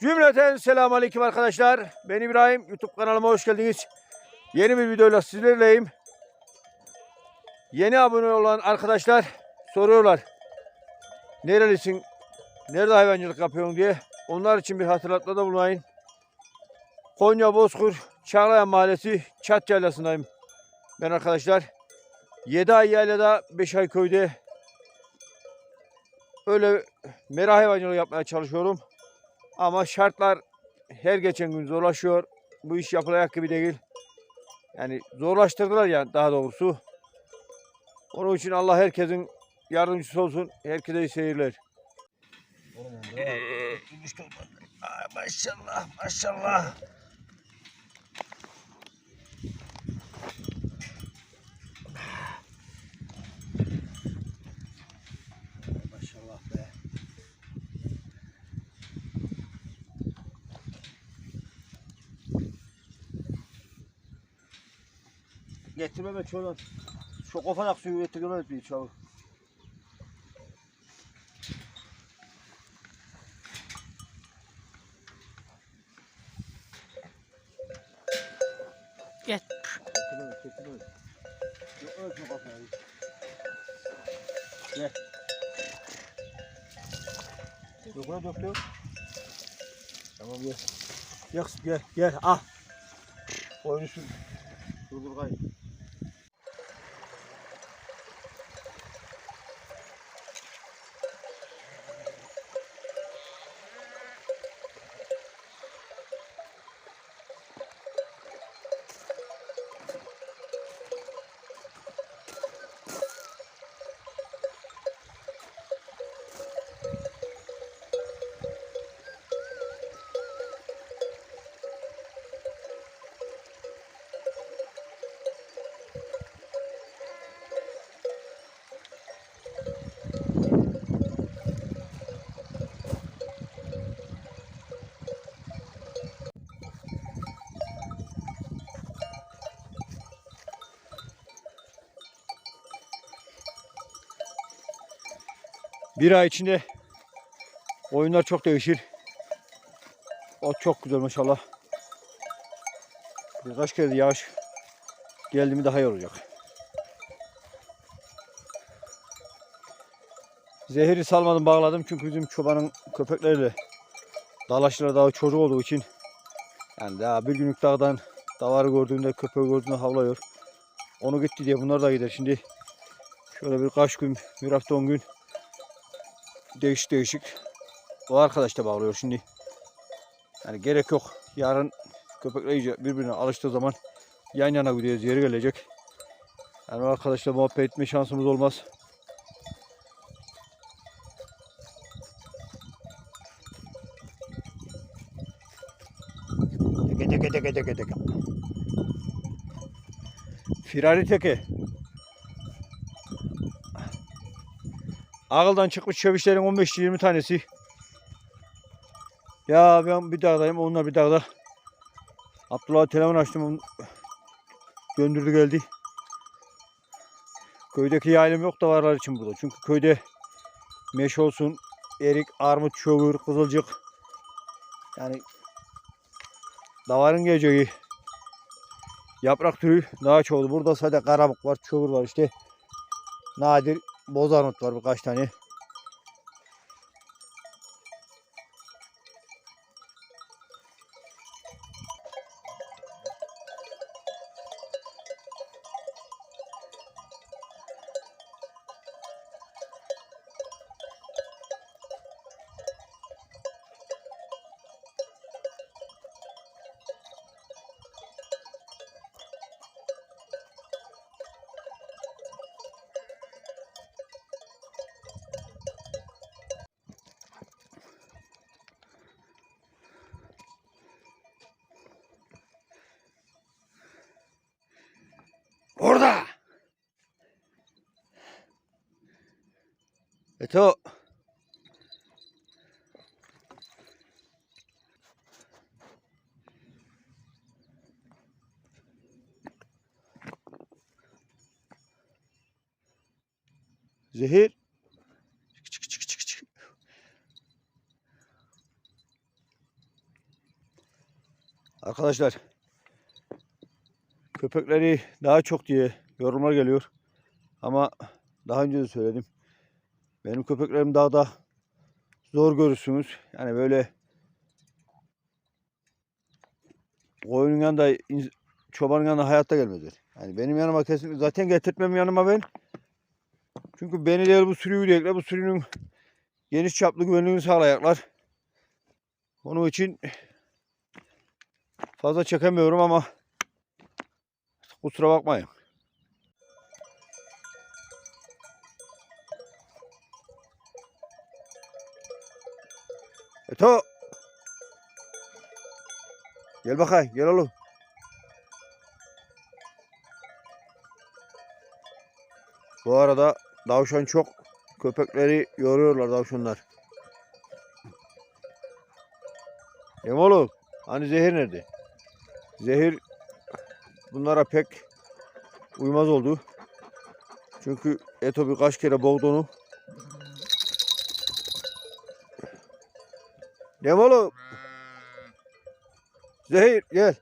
Cümleten selamun aleyküm arkadaşlar. Ben İbrahim. YouTube kanalıma hoş geldiniz. Yeni bir videoyla sizlerleyim. Yeni abone olan arkadaşlar soruyorlar. Nerelisin? Nerede hayvancılık yapıyorsun diye. Onlar için bir hatırlatmada bulunayım. Konya Bozkur Çağlayan Mahallesi Çat Yaylası'ndayım. Ben arkadaşlar 7 ay yaylada 5 ay köyde öyle mera hayvancılığı yapmaya çalışıyorum. Ama şartlar her geçen gün zorlaşıyor. Bu iş yapılacak gibi değil. Yani zorlaştırdılar yani daha doğrusu. Onun için Allah herkesin yardımcısı olsun. Herkese iyi seyirler. maşallah maşallah. Maşallah Getirme be çoğundan. Şu kofanak suyu getirme bir çabuk. Gel. Getirme, getirme. Yok ölçme kafayı. Gel. Yok buna dök dök. Tamam gel. Gel gel gel ah. Oyunu sür. Dur dur Bir ay içinde oyunlar çok değişir. O çok güzel maşallah. Birkaç kere yağış geldi mi daha iyi olacak. Zehiri salmadım bağladım çünkü bizim çobanın köpekleriyle dalaşlar daha çocuk olduğu için yani daha bir günlük dağdan davarı gördüğünde köpeği gördüğünde havlıyor. Onu gitti diye bunlar da gider. Şimdi şöyle birkaç gün, bir hafta on gün değişik değişik. O arkadaş da bağlıyor şimdi. Yani gerek yok. Yarın köpekler iyice birbirine alıştığı zaman yan yana gidiyoruz. Yeri gelecek. Yani arkadaşla muhabbet etme şansımız olmaz. Teke teke teke teke teke. Firari teke. Ağıldan çıkmış çövüşlerin 15-20 tanesi. Ya ben bir dağdayım, onlar bir dağda. Abdullah telefon açtım, döndürdü geldi. Köydeki yaylım yok da varlar için burada. Çünkü köyde meş olsun, erik, armut, çöğür, kızılcık. Yani davarın geleceği yaprak türü daha çoğu. Burada sadece karabuk var, çöğür var işte. Nadir bozarnut var birkaç tane. Orada. Eto. Zehir. Çık çık çık çık. Arkadaşlar köpekleri daha çok diye yorumlar geliyor. Ama daha önce de söyledim. Benim köpeklerim dağda zor görürsünüz. Yani böyle koyunun yanında çobanın yanında hayatta gelmezler. Yani benim yanıma kesinlikle zaten getirtmem yanıma ben. Çünkü beni değil bu sürüyü yürüyecekler. Bu sürünün geniş çaplı güvenliğini sağlayacaklar. Onun için fazla çekemiyorum ama kusura bakmayın. Eto. Gel bakayım, gel oğlum. Bu arada davşan çok köpekleri yoruyorlar davşanlar. Mi oğlum? Hani zehir nerede? Zehir bunlara pek uymaz oldu. Çünkü Eto birkaç kere boğdu onu. Mi oğlum? Zehir gel.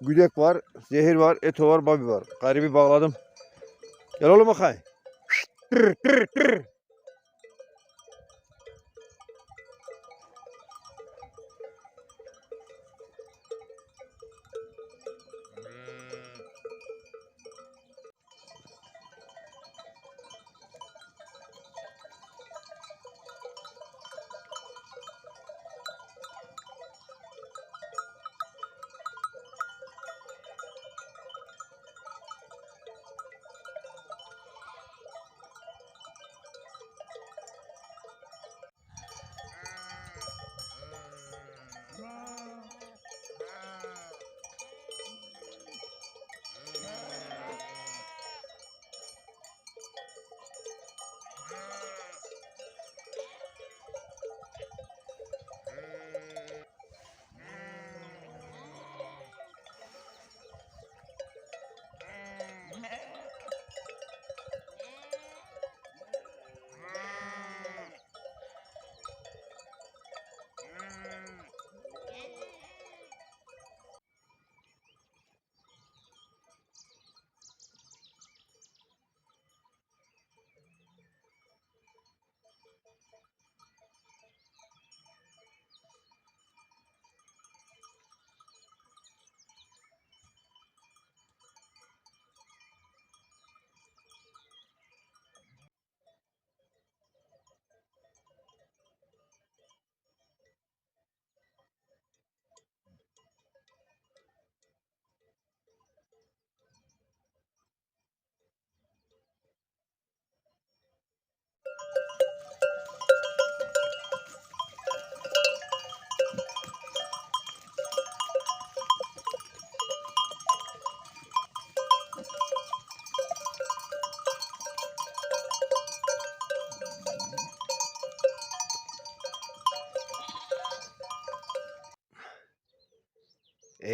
Güdek var, zehir var, eto var, babi var. Garibi bağladım. Gel oğlum tır.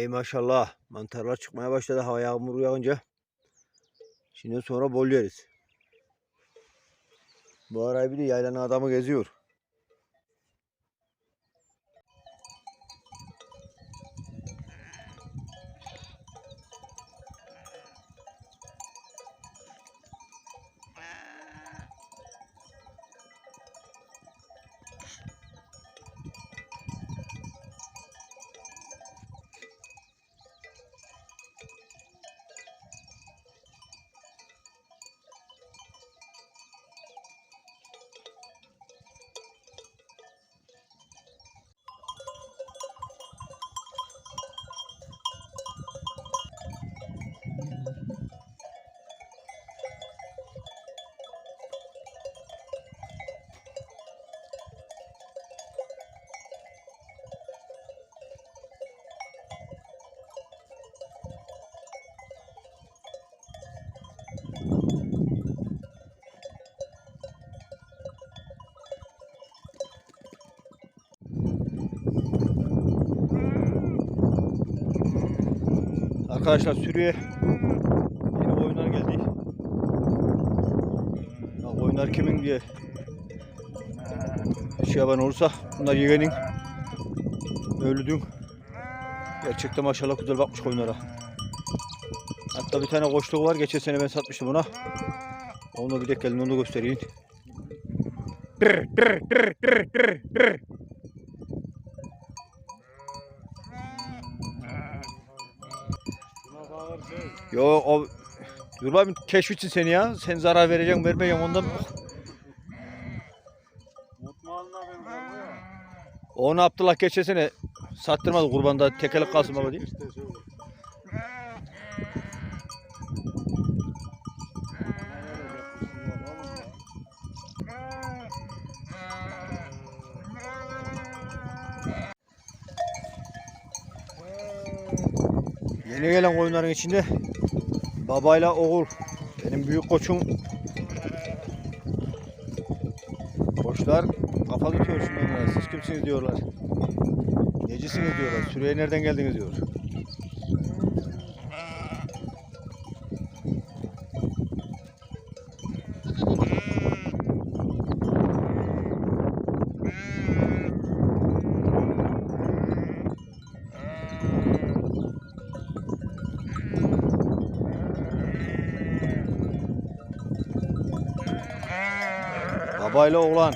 Ey maşallah. Mantarlar çıkmaya başladı hava yağmur yağınca. Şimdi sonra bol yeriz. Bu arayı bir de yaylanın adamı geziyor. Arkadaşlar sürüye yeni koyunlar geldi. Ya koyunlar kimin diye şey yapan olursa bunlar yeğenin. Mevlüt'ün gerçekten maşallah güzel bakmış koyunlara. Hatta bir tane koçluğu var. Geçen sene ben satmıştım ona. Onu bir de gelin onu göstereyim. Yo o Dur bakayım keşfetsin seni ya. Sen zarar vereceksin vermeyeceksin ondan. Onu Abdullah geçen sene sattırmadı kurbanda tekelik kalsın baba diye. Yeni gelen koyunların içinde babayla oğul. Benim büyük koçum. Koçlar kafa tutuyor şimdi onlara. Siz kimsiniz diyorlar. Necisiniz diyorlar. Süreye nereden geldiniz diyor. Babayla oğlan.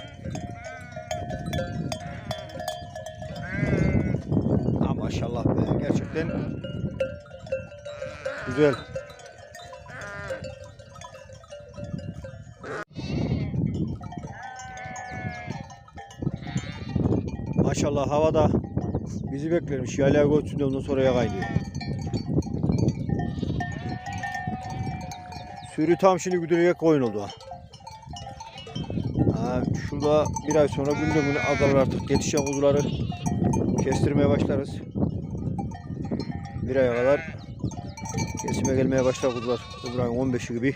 Ha maşallah be gerçekten güzel. Maşallah havada bizi beklermiş. Yaylaya götürdü ondan sonra kaynıyor. Sürü tam şimdi güdülecek koyun oldu ha. Şurada bir ay sonra günde güne azalır artık. Yetişen kuzuları kestirmeye başlarız. Bir aya kadar kesime gelmeye başlar kuzular. Öbür ayın 15'i gibi.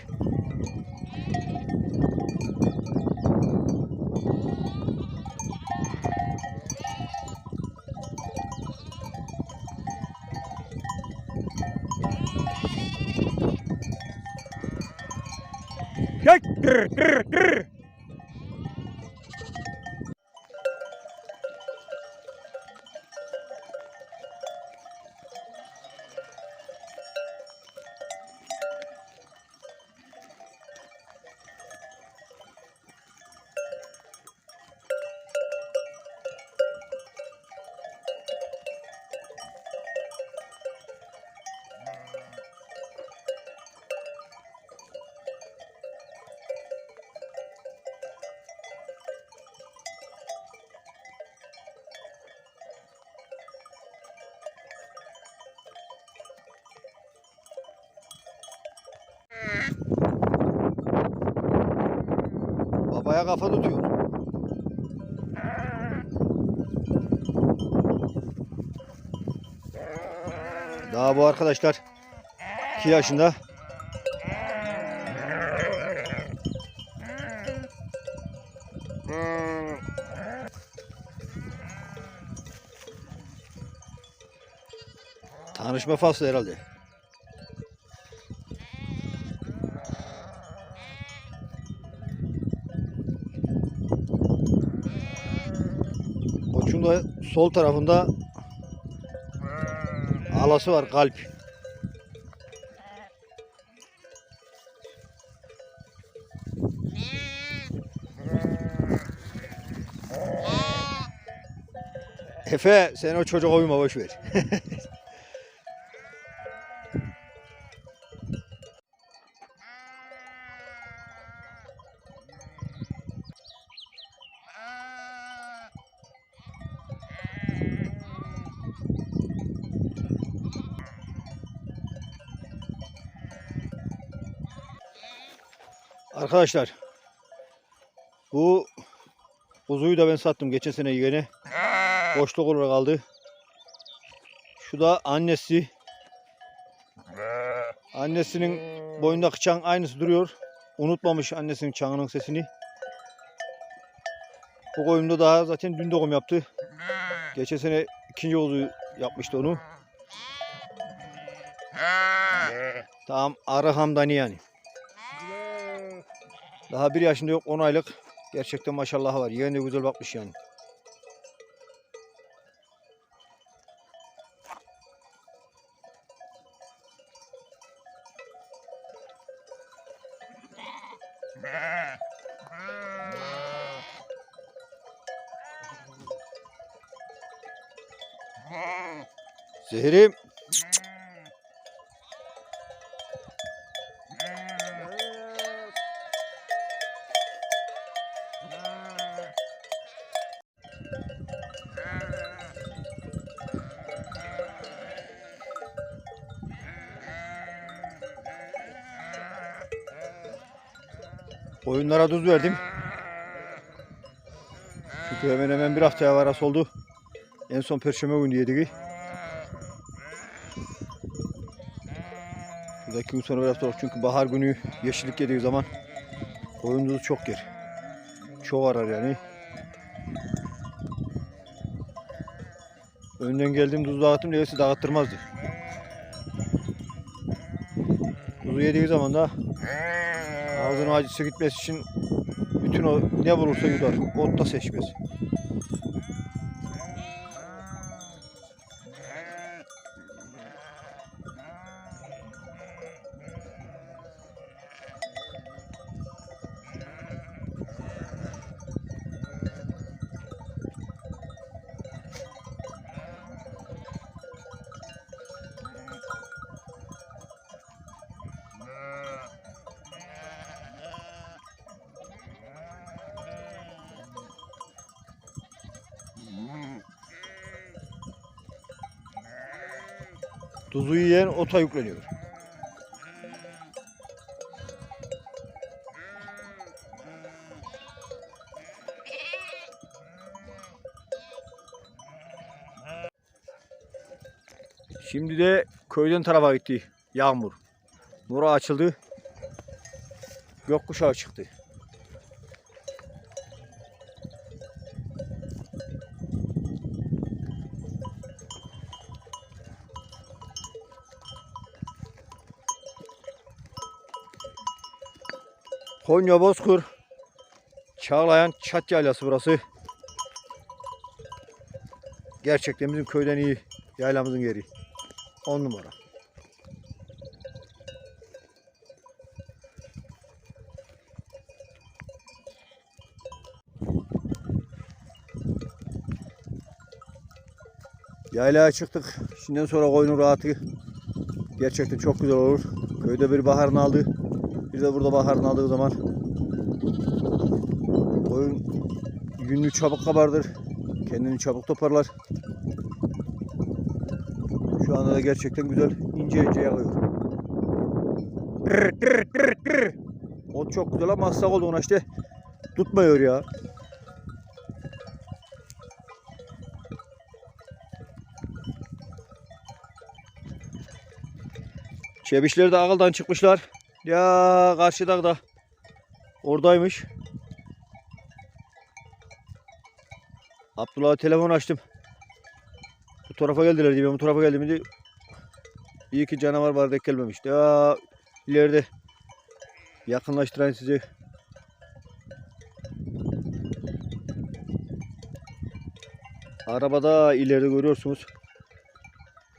Babaya kafa tutuyor. Daha bu arkadaşlar 2 yaşında. Tanışma faslı herhalde. Koçun da sol tarafında alası var kalp. Efe sen o çocuk uyuma boş ver. Arkadaşlar bu kuzuyu da ben sattım geçen sene yine. Boşluk olarak kaldı. Şu da annesi. Annesinin boyundaki çan aynısı duruyor. Unutmamış annesinin çanının sesini. Bu koyunda daha zaten dün doğum yaptı. Geçen sene ikinci oğlu yapmıştı onu. Tamam arı hamdani yani. Daha bir yaşında yok 10 aylık. Gerçekten maşallah var. Yeğen de güzel bakmış yani. Zehrim. Oyunlara tuz verdim. Çünkü hemen hemen bir haftaya varası oldu. En son perşembe günü yedik. Şuradaki gün sonra biraz sonra çünkü bahar günü yeşillik yediği zaman koyun tuzu çok yer. Çok arar yani. Önden geldiğim tuzu dağıttım diye dağıttırmazdı. Tuzu yediği zaman da ağzının acısı gitmesi için bütün o ne bulursa yudar. Ot da seçmez. Tuzu yiyen ota yükleniyor. Şimdi de köyden tarafa gitti yağmur. Nura açıldı. Gökkuşağı çıktı. Konya Bozkur Çağlayan Çat Yaylası burası. Gerçekten bizim köyden iyi yaylamızın yeri. 10 numara. Yaylaya çıktık. Şimdiden sonra koyunun rahatı gerçekten çok güzel olur. Köyde bir baharını aldı. Bir de burada baharını aldığı zaman koyun günlük çabuk kabardır. Kendini çabuk toparlar. Şu anda da gerçekten güzel ince ince tır. Ot çok güzel ama ıslak oldu ona işte. Tutmuyor ya. Çebişleri de ağıldan çıkmışlar. Ya karşı dağda oradaymış. Abdullah'a telefon açtım. Bu tarafa geldiler diye ben bu tarafa geldim diye. İyi ki canavar var denk gelmemişti. Ya ileride yakınlaştıran sizi. Arabada ileride görüyorsunuz.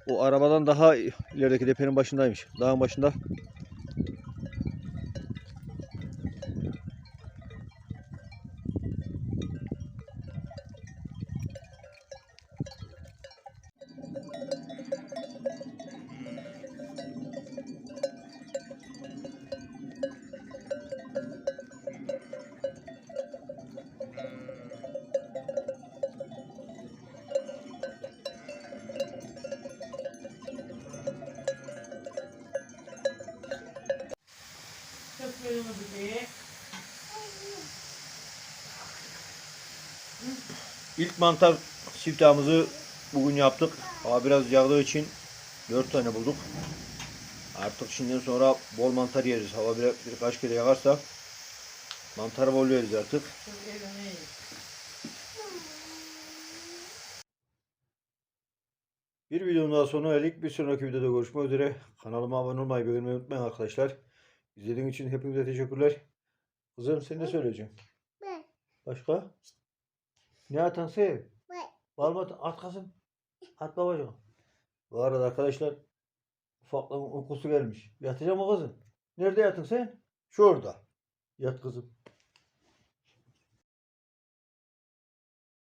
O arabadan daha ilerideki depenin başındaymış. Dağın başında. İlk mantar siftahımızı bugün yaptık. Hava biraz yağdığı için 4 tane bulduk. Artık şimdiden sonra bol mantar yeriz. Hava bir, birkaç kere yağarsa mantar bol yeriz artık. Bir videonun daha sonuna geldik. Bir sonraki videoda görüşmek üzere. Kanalıma abone olmayı, beğenmeyi unutmayın arkadaşlar. İzlediğiniz için hepinize teşekkürler. Kızım sen ne söyleyeceksin? Başka? Ne atan sev? Ben. Var mı at, kızım? At babacığım. Bu arada arkadaşlar ufaklığın uykusu gelmiş. Yatacak mı kızım? Nerede yatın sen? Şurada. Yat kızım.